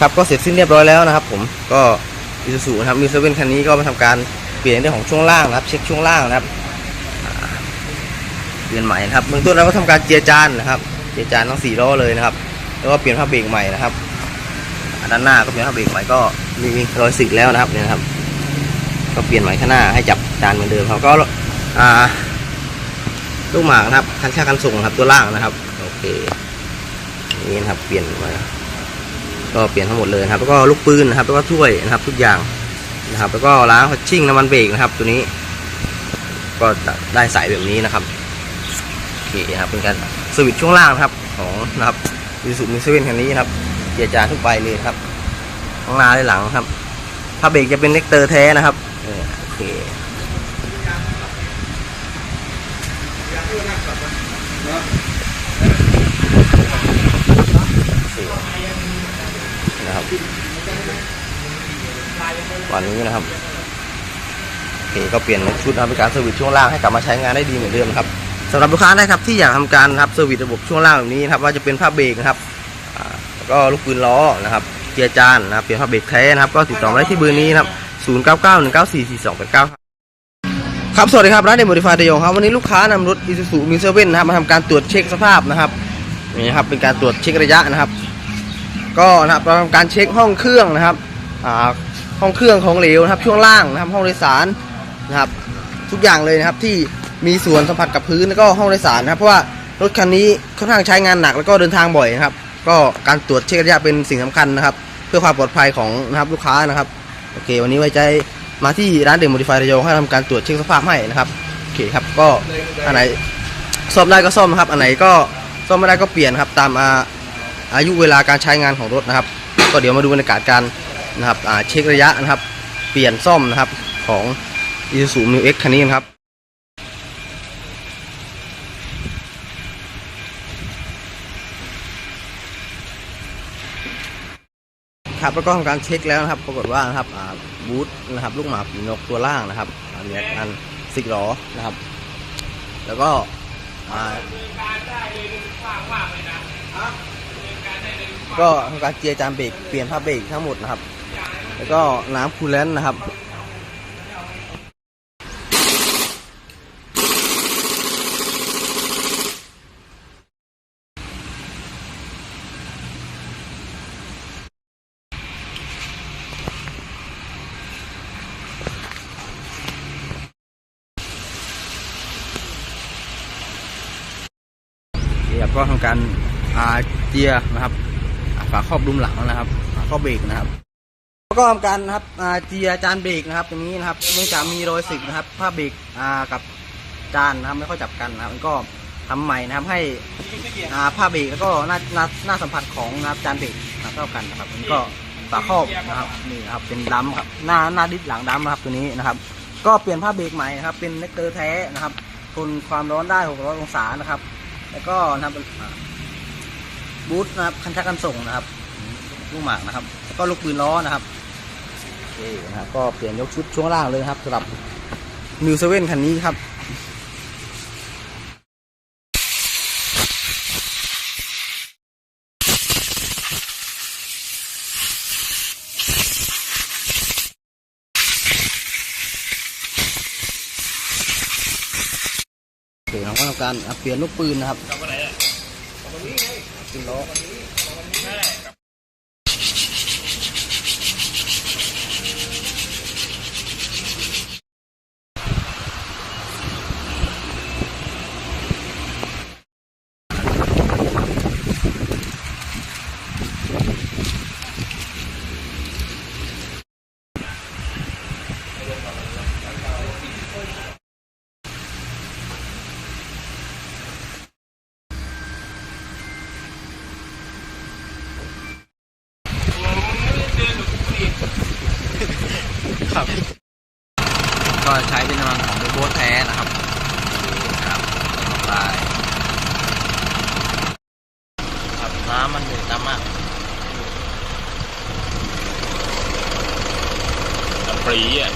ครับก็เสร็จสิ้นเรียบร้อยแล้วนะครับ ผมก็อิซูซูนะครับมีเซเว่นคันนี้ก็มาทำการเปลี่ยนเรื่องของช่วงล่างนะครับ เช็คช่วงล่างนะครับเปลี่ยนใหม่นะครับเบื้องต้นเราก็ทำการเจียจานนะครับเจียจานทั้งสี่ล้อเลยนะครับ แล้วก็เปลี่ยนผ้าเบรกใหม่นะครับด้านหน้าก็เปลี่ยนผ้าเบรกใหม่ก็มีรอยสึกแล้วนะครับเนี่ยครับ ก็เปลี่ยนใหม่ข้างหน้าให้จับจานเหมือนเดิมครับก็ลูกหมากนะครับคันช่างคันส่งครับตัวล่างนะครับ โอเคนี่นะครับเปลี่ยนมา ก็เปลี่ยนทั้งหมดเลยนะครับ แล้วก็ลูกปืนนะครับ แล้วก็ถ้วยนะครับ ทุกอย่างนะครับ แล้วก็ล้างพัชชิ่งน้ำมันเบรกนะครับ ตัวนี้ ก็ได้ใส่แบบนี้นะครับโอเคครับเป็นการสวิตช่วงล่างครับ ของนะครับยูสุมิเซเว่นคันนี้นะครับเจียร์จานทุกใบเลยครับข้างหน้าและหลังครับผ้าเบรกจะเป็นเน็กเตอร์แท้นะครับโอเคนะครับ วันนี้นะครับโอเคก็เปลี่ยนชุดนะครับเป็นการเซอร์วิสช่วงล่างให้กลับมาใช้งานได้ดีเหมือนเดิมครับสำหรับลูกค้านะครับที่อยากทำการครับเซอร์วิสระบบช่วงล่างแบบนี้นะครับว่าจะเป็นผ้าเบรกนะครับแล้วก็ลูกปืนล้อนะครับเกียร์จานนะครับเปลี่ยนผ้าเบรกแท้นะครับก็ติดต่อได้ที่เบอร์นี้นะครับ0 9 9 1 9 4 4 2 8 9ครับสวัสดีครับร้านเดโมดิฟายเดยงครับวันนี้ลูกค้านำรถ i s u z u m i 7นนะครับมาทำการตรวจเช็คสภาพนะครับนี่ครับเป็นการตรวจเช็คระยะนะครับ ก็นะครับเราทำการเช็คห้องเครื่องนะครับ ห้องเครื่องของเหลวนะครับ ช่วงล่างนะครับห้องโดยสารนะครับ ทุกอย่างเลยนะครับที่มีส่วนสัมผัสกับพื้นแล้วก็ห้องโดยสารนะครับเพราะว่ารถคันนี้ค่อนข้างใช้งานหนักแล้วก็เดินทางบ่อยนะครับ ก็การตรวจเช็คระยะเป็นสิ่งสำคัญนะครับ เพื่อความปลอดภัยของนะครับลูกค้านะครับโอเค วันนี้ไว้ใจมาที่ร้านเดโมดิฟายระยองให้ทำการตรวจเช็คสภาพให้นะครับโอเคครับก็อันไหนซ่อมได้ก็ซ่อมนะครับอันไหนก็ซ่อมไม่ได้ก็เปลี่ยนครับตามอาอายุเวลาการใช้งานของรถนะครับ ก็เดี๋ยวมาดูบรรยากาศการ นะครับเช็คระยะนะครับ เปลี่ยนซ่อมนะครับของ Isuzu Mu X คันนี้นะครับครับแล้วก็ทำการเช็คแล้วนะครับ ปรากฏว่านะครับบูธนะครับ ลูกหมาปีนกตัวล่างนะครับมีอาการสิกหรอนะครับ แล้วก็ก็ทำการเจียจานเบรกเปลี่ยนผ้าเบรกทั้งหมดนะครับ แล้วก็น้ำคูลแลนต์นะครับครับก็ทำการอาเจียนะครับฝาครอบดุมหลังนะครับฝาครอบเบรกนะครับ ก็ทำการนะครับเจียจานเบรกนะครับตรงนี้นะครับเนื่องจากมีรอยสึกนะครับผ้าเบรกกับจานนะครับไม่ค่อยจับกันนะครับมันก็ทำใหม่นะครับให้ผ้าเบรกแล้วก็หน้าหน้าหน้าสัมผัสของนะครับจานเบรกนะเท่ากันนะครับมันก็ฝาครอบนะครับนี่นะครับเป็นดัมครับหน้าหน้าดิสหลังดัมนะครับตัวนี้นะครับ ก็เปลี่ยนผ้าเบรกใหม่นะครับเป็นเนกเตอร์แท้นะครับทนความร้อนได้ 600 องศานะครับ แล้วก็นะครับบูทนะครับคันชักกันส่งนะครับลูกหมากนะครับแล้วก็ลูกปืนล้อนะครับ เคนะครับก็เปลี่ยนยกชุดช่วงล่างเลยนะครับสำหรับมิวเซเว่นคันนี้ครับโอเคเราก็ทำการอะเปลี่ยนลูกปืนนะครับปืนล้อ ครับ ก็ใช้เป็นน้ำมันของโบโบแท้นะครับครับไปครับน้ำมันเดือดน้ำมากปรีอะ